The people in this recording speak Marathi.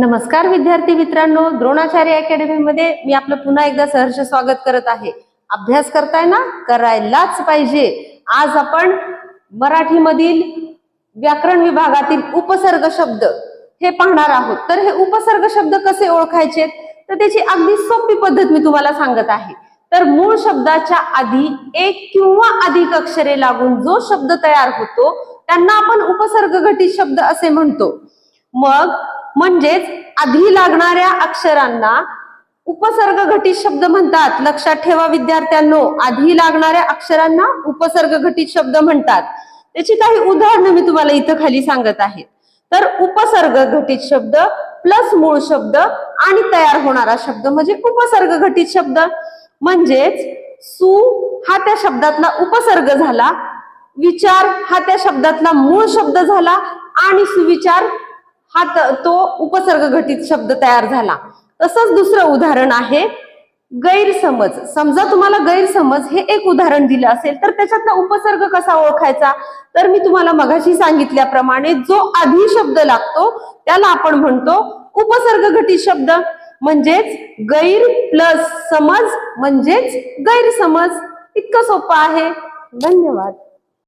नमस्कार विद्यार्थी मित्रांनो द्रोणाचार्य अकॅडमीमध्ये मी आपलं पुन्हा एकदा सहर्ष स्वागत करत आहे. अभ्यास करताय ना? करायलाच पाहिजे. आज आपण मराठीमधील व्याकरण विभागातील उपसर्ग शब्द हे पाहणार आहोत. तर हे उपसर्ग शब्द कसे ओळखायचे? तर त्याची अगदी सोपी पद्धत मी तुम्हाला सांगत आहे. तर मूळ शब्दाच्या आधी एक किंवा अधिक अक्षरे लागून जो शब्द तयार होतो त्यांना आपण उपसर्ग घटित शब्द असे म्हणतो. मग म्हणजेच आधी लागणाऱ्या अक्षरांना उपसर्ग घटित शब्द म्हणतात. लक्षात ठेवा विद्यार्थ्यांनो आधी लागणाऱ्या अक्षरांना उपसर्ग घटित शब्द म्हणतात. त्याची काही उदाहरणं मी तुम्हाला इथं खाली सांगत आहे. तर उपसर्ग घटित शब्द प्लस मूळ शब्द आणि तयार होणारा शब्द म्हणजे उपसर्ग घटित शब्द. म्हणजेच सु हा त्या शब्दातला उपसर्ग झाला विचार हा त्या शब्दातला मूळ शब्द झाला आणि सुविचार हा तो उपसर्ग घटित शब्द तयार झाला. तसंच दुसरं उदाहरण आहे गैरसमज. समजा तुम्हाला गैरसमज हे एक उदाहरण दिलं असेल तर त्याच्यातला उपसर्ग कसा ओळखायचा? तर मी तुम्हाला मगाशी सांगितल्याप्रमाणे जो आधी शब्द लागतो त्याला आपण म्हणतो उपसर्ग घटित शब्द. म्हणजेच गैर प्लस समज म्हणजेच गैरसमज. इतकं सोपं आहे. धन्यवाद.